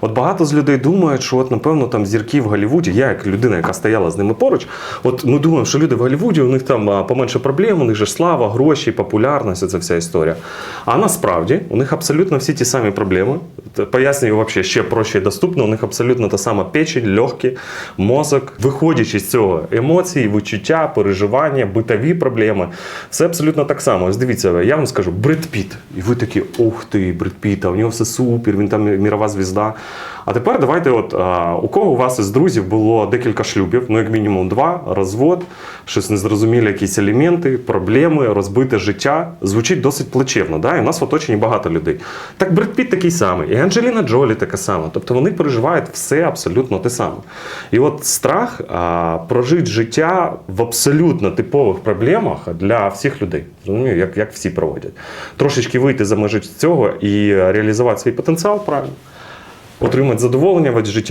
От багато з людей думають, що от напевно там зірки в Голлівуді, я як людина, яка стояла з ними поруч, от ми думаємо, що люди в Голлівуді, у них там поменше проблем, у них же слава, гроші, популярність, це вся історія. А насправді у них абсолютно всі ті самі проблеми. Пояснюю вообще ще проще і доступно. У них абсолютно та сама печень, легкі, мозок. Виходячи з цього, емоції, відчуття, переживання, битові проблеми. Все абсолютно так само. Ось дивіться, я вам скажу, Бред Піт. І ви такі, ух ти, Бред Піт, а у нього все супер, він там мірова звізда. А тепер давайте, от а, у кого у вас із друзів було декілька шлюбів, ну як мінімум два, розвод, щось незрозумілі якісь елементи, проблеми, розбите життя. Звучить досить плачевно. Да? І у нас в оточенні багато людей. Так Бред Піт такий самий, і Анджеліна Джолі така сама. Тобто вони переживають все абсолютно те саме. І от страх а, прожити життя в абсолютно типових проблемах для всіх людей. Розумію, як, як всі проводять. Трошечки вийти за межі цього і реалізувати свій потенціал правильно, отримати задоволення від життя.